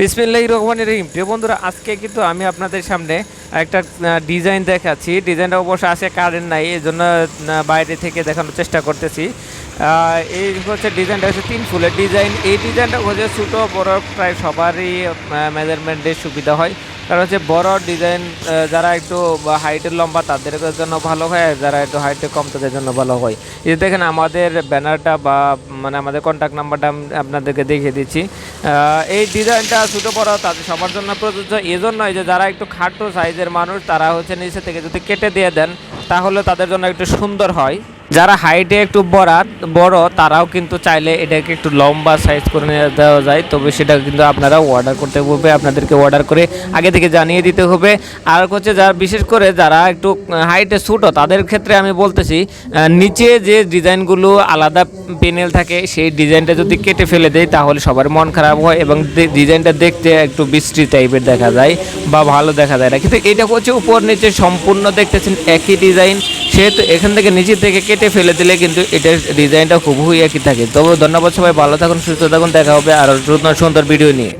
বিসমিল্লাহ রহমান রহিম। প্রিয় বন্ধুরা, আজকে কিন্তু আমি আপনাদের সামনে একটা ডিজাইন দেখাচ্ছি। ডিজাইনটা অবশ্য আসে কারেন্ট নাই এই জন্য বাইরে থেকে দেখানোর চেষ্টা করতেছি। এই হচ্ছে ডিজাইনটা হচ্ছে তিন ফুলের ডিজাইন এই ডিজাইনটা হচ্ছে ছোটো, বড়, প্রায় সবারই মেজারমেন্টের সুবিধা হয়। কারণ হচ্ছে বড় ডিজাইন যারা একটু হাইটের লম্বা তাদের জন্য ভালো হয়, আর যারা একটু হাইটে কম, তাদের জন্য ভালো হয়। এই দেখেন, আমাদের ব্যানারটা বা মানে আমাদের কন্ট্যাক্ট নাম্বারটা আপনাদেরকে দেখিয়ে দিচ্ছি। এই ডিজাইনটা ছোটো, বড় তাদের সবার জন্য প্রযোজ্য। এজন্যই যে যারা একটু খাটো সাইজের মানুষ, তারা হচ্ছে নিচে থেকে যদি কেটে দিয়ে দেন, তাহলে তাদের জন্য একটু সুন্দর হয়। যারা হাইটে একটু বড় বড়, তারাও কিন্তু চাইলে এটাকে একটু লম্বা সাইজ করে দেওয়া যায়। তবে সেটা কিন্তু আপনারা অর্ডার করতে হবে, আপনাদেরকে অর্ডার করে আগে থেকে জানিয়ে দিতে হবে। আর হচ্ছে যারা, বিশেষ করে যারা একটু হাইটে ছোটো, তাদের ক্ষেত্রে আমি বলতেছি নিচে যে ডিজাইনগুলো আলাদা পেনেল থাকে, সেই ডিজাইনটা যদি কেটে ফেলে দেয় তাহলে সবার মন খারাপ হয় এবং ডিজাইনটা দেখতে একটু বিশ্রী টাইপের দেখা যায় বা ভালো দেখা যায় না। কিন্তু এটা হচ্ছে উপর নিচে সম্পূর্ণ দেখতেছেন একই ডিজাইন সেহেতু এখান থেকে নিচে থেকে কেটে ফেলে দিলে কিন্তু এটার ডিজাইনটা খুব একই থাকে। তবে ধন্যবাদ সবাই, ভালো থাকুন, সুস্থ থাকুন, দেখা হবে আরও সুন্দর ভিডিও নিয়ে।